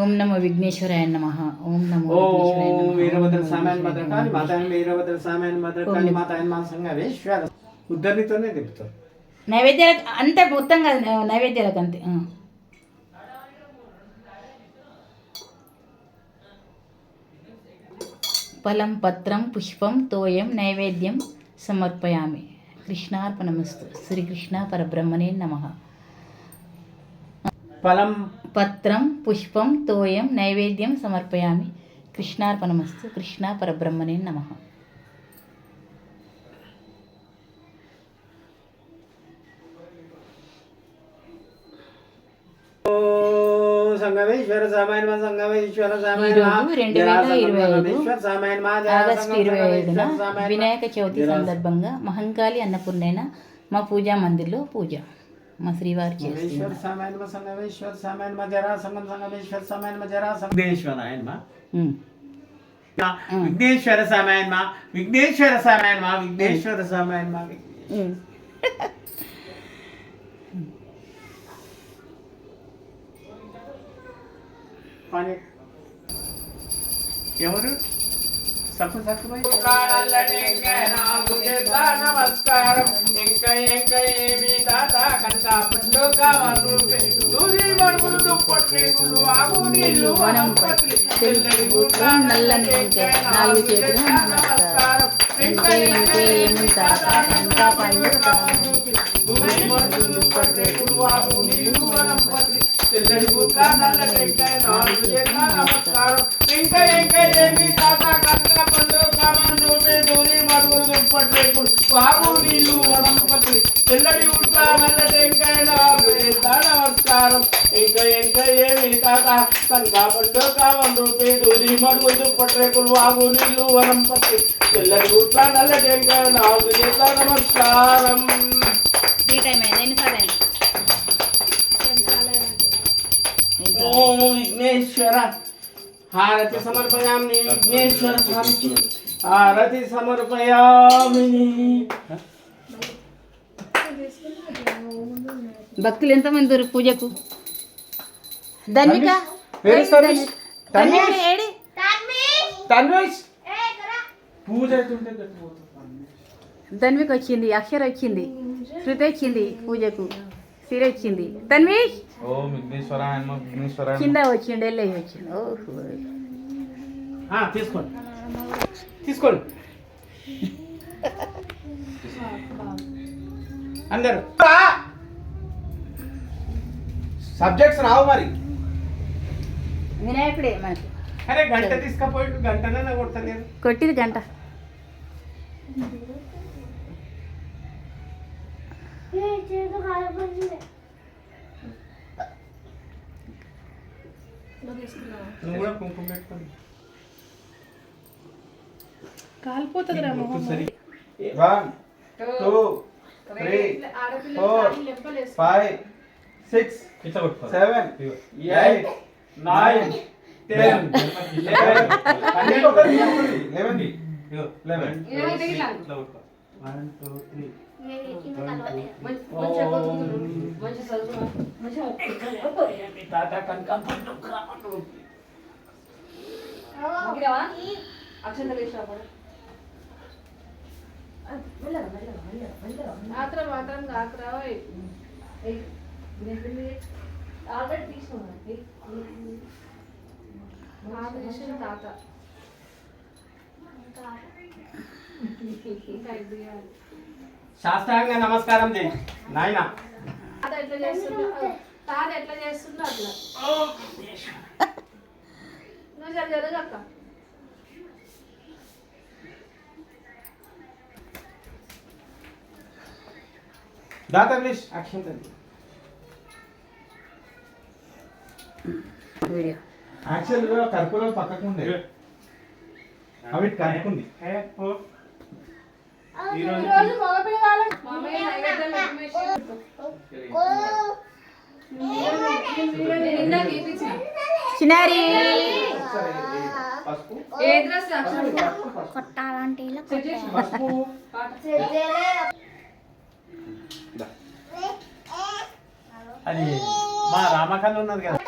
ఓం నమో విఘ్నేశ్వరాయ నమ. ఓం నమో. వీరభద్ర ఓం నమో సామాన్ భద్రకాళి నమః. మాతాయన వీరభద్ర సామాన్ భద్రకాళి మాతాయన మా సంగమేశ్వర ఉద్దరితోనే తిప్పుతారు. నైవేద్యాలకు అంతే మొత్తం కాదు నైవేద్యాలకు అంతే. ఫలం పత్రం పుష్పం తోయం నైవేద్యం సమర్పయామి. కృష్ణార్పణమస్తు. శ్రీకృష్ణ పరబ్రహ్మణే నమ. ఫలం. పత్రం పుష్పం తోయం నైవేద్యం సమర్పయామి. కృష్ణార్పణమస్తు. కృష్ణ పరబ్రహ్మణే నమ. సంగమేశ్వర సంగమేశ్వర ఇరవై ఆగస్టు ఐదున వినాయక చవితి సందర్భంగా మహంకాళి అన్నపూర్ణైన మా పూజా మందిర్లో పూజ. మా శ్రీవారి చేస్తున్నారు సంగమేశ్వర సామాయన మా సంగమేశ్వర సామాయన మా జరా సంగం సంగమేశ్వర సామాయన మా జరా సంగేశ్వర ఆయన మా ఉమ్. విఘ్నేశ్వర సామాయన మా విఘ్నేశ్వర సామాయన మా విఘ్నేశ్వర సామాయన మా ఉమ్. పని ఎవరు సప్పు సక్కుమై నమస్కారం. ఇంకా ఇంకా ఏమి తాత? పండు కావాలి దూరి మడుగులు దుప్పట్లు ఆగు నీళ్ళు వనం పత్రి, తెల్లని బూట్లు, నల్లని ఇంకె, నాలుగు చేతులు నమస్కారం. ఇంకే ఇంకే ఏమి తాత? ఇంకా పండు మడుగులు దుప్పట్లు ఆగు నీళ్ళు తెల్లని నల్ల టెంకాయ నాలుగు నమస్కారం ఇంకా ఇంకా ఏమి తాత కనుక పండు కావాలి దూరి మడుగులు దుప్పట్లు ఆగు నీళ్ళు వనం తెల్లడి బూట్ల నల్ల టెంకాయ నాలుగు నమస్కారం ఇంకా ఇంకా ఏమి తాత కనుక పండు కావాలి దూరి మడుగులు దుప్పట్లు ఆగు నీళ్ళు వనం తెల్లడి నల్ల టెంకాయ నాలుగు నమస్కారం ఈ టైం అయింది. ఎన్నిసార్లు ఓం విఘ్నేశ్వర హారతి సమర్పయామి విఘ్నేశ్వర స్వామికి. హారతి సమర్పయామి. భక్తులు ఎంతమంది పూజకు? ధన్విక పూజ ధన్విక వచ్చింది అక్షర వచ్చింది శృతి వచ్చింది పూజకు. సిరి వచ్చింది విఘ్నేశ్వరాయ కింద వచ్చిండు ఎల్లయ్య వచ్చిండు. ఓహో. తీసుకోండి. తీసుకోండి. అందరు. సబ్జెక్ట్స్ రావు మరి. వినాయకుడే మనకి అరే గంట తీసుకపోయి గంటనే కొడతలేదు కొట్టింది గంట. నువ్వు కూడా కుంకుమ పెట్టుకోండి one two three four five six ఇట్లా కొట్టుకోవాలి seven eight nine ten eleven eleven ఇట్లా కొట్టుకో వన్ టూ త్రీ మంచిగా మంచి చదువు మంచిగా తాత కనుక ముగిరావా అక్షంతలు వేసినా కూడా మెల్లగా మెల్లగా మెల్లగా మెల్లగా మాత్రం మాత్రం కాకరా ఆల్రెడీ తీసుకున్నాను ఆపరేషన్ తాత ఇంకా ఇది చేయాలి. శాస్త్రాంగ నమస్కారం చేయి. నాయన. తాత ఎట్లా చేస్తుందో తాత ఎట్లా చేస్తుందో అట్లా నువ్వు జర జరగక్క దాత ఇంగ్లీష్ అక్షంతది వీడియో యాక్చువల్గా కర్పూరం పక్కకు ఉండే అవి కనుక్కుంది ఈరోజు చిన్నారి. కొట్టాలంటే ఇలా అది మా రామకన్న ఉన్నది కదా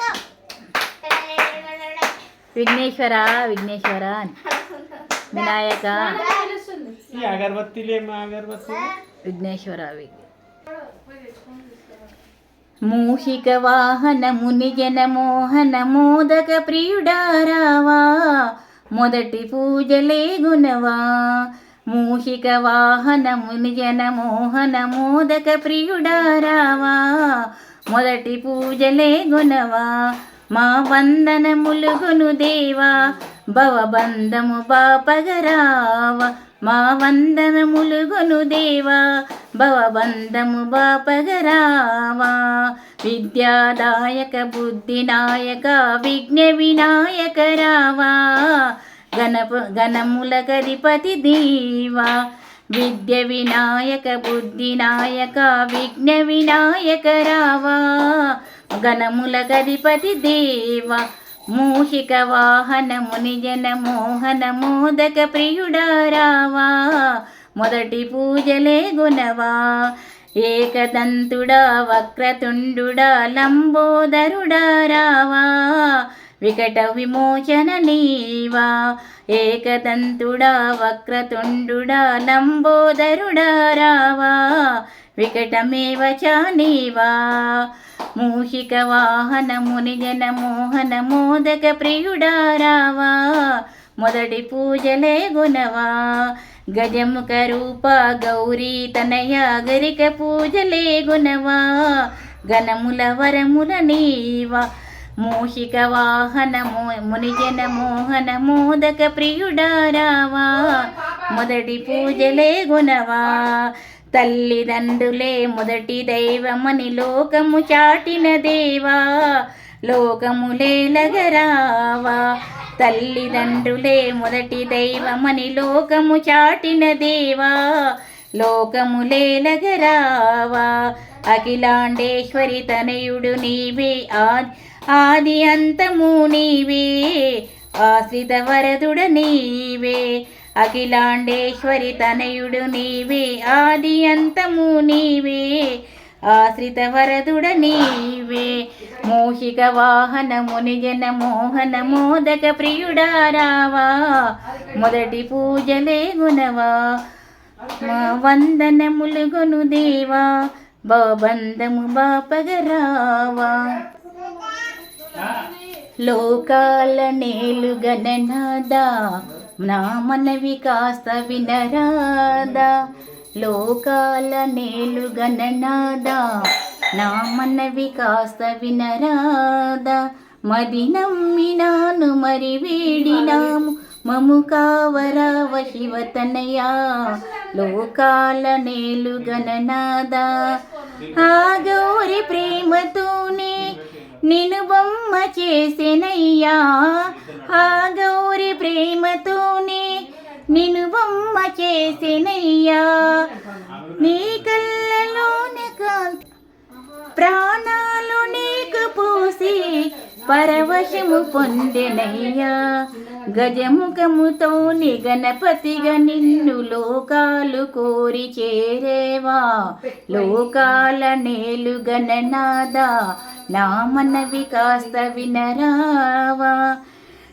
విఘ్నేశ్వర విఘ్నేశ్వర. వినాయక. అగరబత్తీలు ఏమి అగరబత్తి విఘ్నేశ్వర విఘ్న మూషిక వాహన ముని మోహన మోదక ప్రియుడారావా మొదటి పూజలే గుణవా మూషిక వాహన ముని మోహన మోదక ప్రియుడారావా మొదటి పూజలే గుణవా మా వందనములుగును దేవా భవబంధము బాపగరావా. మా వందనములుగును దేవా భవబంధము బాపగరావా. విద్యాదాయక బుద్ధినాయక విఘ్న వినాయక రావా గణప గణముల గదిపతి దీవా. విద్య వినాయక బుద్ధినాయక విఘ్న వినాయక రావా. గణముల గదిపతి దేవా. మూషిక వాహన ముని జన మోహన మోదక ప్రియుడారావా మొదటి పూజలే గుణవా. ఏకదంతుడా వక్రతుండుడా లంబోదరుడా రావా వికట విమోచన నీవా. ఏకదంతుడా వక్రతుండుడా లంబోదరుడా రావా వికటమేవ చానీవా. మూషిక వాహన మునిజన మోహన మోదక ప్రియుడా రావా మొదటి పూజలే గుణవా. గజముఖ రూప గౌరీ తనయ గరిక పూజలే గుణవా గణముల వరముల నీవా. మూషిక వాహనము మునిజన మోహన మోదక ప్రియుడారావా మొదటి పూజలే గుణవా తల్లిదండ్రులే మొదటి దైవమని లోకము చాటిన దేవా. లోకములే లగరావా. తల్లిదండ్రులే మొదటి దైవమని లోకము చాటిన దేవా లోకములేలగరావా అఖిలాండేశ్వరి తనయుడు నీవే ఆది ఆది అంతము నీవే ఆశ్రిత వరదుడ నీవే. అఖిలాండేశ్వరి తనయుడు నీవే ఆది అంతము నీవే. ఆశ్రిత వరదుడ నీవే మోషిక వాహన మునిజన మోహన మోదక ప్రియుడారావా. మొదటి పూజలే గుణవా. మా వందనములు గును దేవా. బాబందము బాపగరావా లోకాల నేలుగననాదా నా మనవి కాస్త వినరాదా. లోకాల నేలు గణనాదా నా మనవి కాస్త వినరాదా? మది నమ్మినాను మరి వేడినాము. మము కావరావ శివతనయా? లోకాల నేలు గణనాదా ఆ గౌరి ప్రేమతోనే నిన్ను బొమ్మ చేసెనయ్యా. ఆ గౌరి ప్రేమతోనే నేను బొమ్మ చేసినయ్యా. నీ కళ్ళలోని కాంతి ప్రాణాలు నీకు పూసి పరవశము పొందినయ్యా. గజముఖముతో గణపతిగా నిన్ను లోకాలు కోరి చేరేవా. లోకాల నేలు గణనాద నా మనవి కాస్త వినరావా.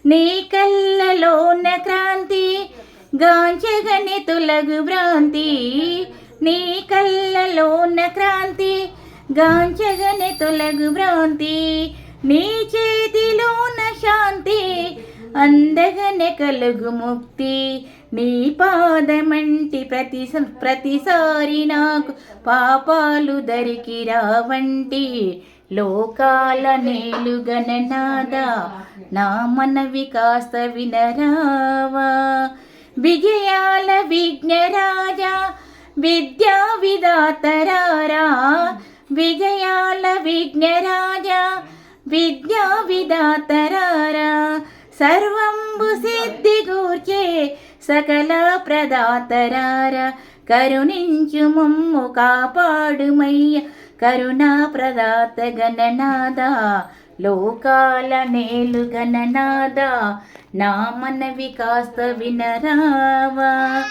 నీ కళ్ళలోన క్రాంతి గాంచగని తొలగు భ్రాంతి నీ కళ్ళలోన క్రాంతి. గాంచగని తొలగు భ్రాంతి నీ చేతిలోన శాంతి. అందగనే కలుగు ముక్తి నీ పాదమంటి ప్రతి ప్రతిసారి నాకు పాపాలు దరికి రావంటి. లోకాల నేలు గణనాద నా మనవి కాస్త వినరావా. విజయాల విఘ్నరాజా విద్యా విధాతరారా విజయాల విఘ్నరాజా విద్యా విధాతరారా సర్వంబు సిద్ధి గూర్చే సకల ప్రదాతరారా కరుణించు మమ్ము కాపాడుమయ్య కరుణా ప్రదాత గణనాదా లోకాల నేలు గణనాద నా మనవి కాస్త వినరావా?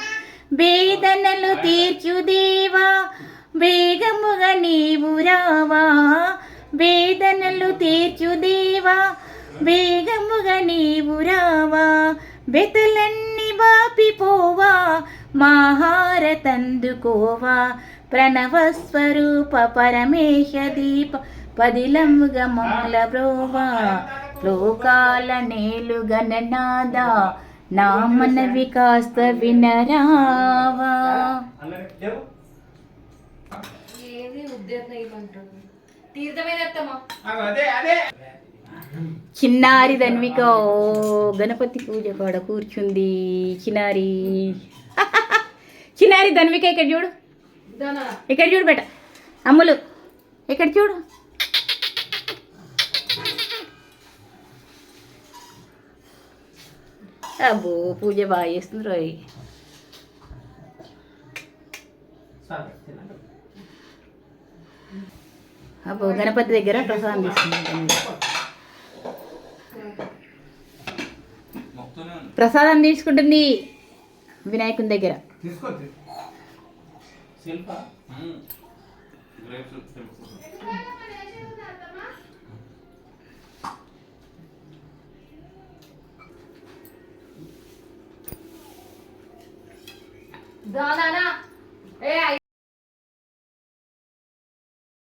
వేదనలు తీర్చు దేవా వేగముగా నీవు రావా? వేదనలు తీర్చు దేవా వేగముగా నీవు రావా? బెతులన్నీ బాపిపోవా మాహారతందుకోవా ప్రణవస్వరూప పరమేశ దీప పదిలముగా మమ్మల బ్రోవా లోకాల నేలు గణనాద నా మనవి కాస్త వినరావా. చిన్నారి ధన్విక ఓ గణపతి పూజ కాడ కూర్చుంది చిన్నారి. చిన్నారి ధన్విక ఇక్కడ చూడు? దానా ఇక్కడ చూడు బేట? అమ్ములు ఇక్కడ చూడు? అబ్బో పూజ బాగా చేస్తుంది రోయ్ అబ్బో గణపతి దగ్గర ప్రసాదం తీసుకుంటుంది ప్రసాదం తీసుకుంటుంది వినాయకుని దగ్గర जा नाना ए आई.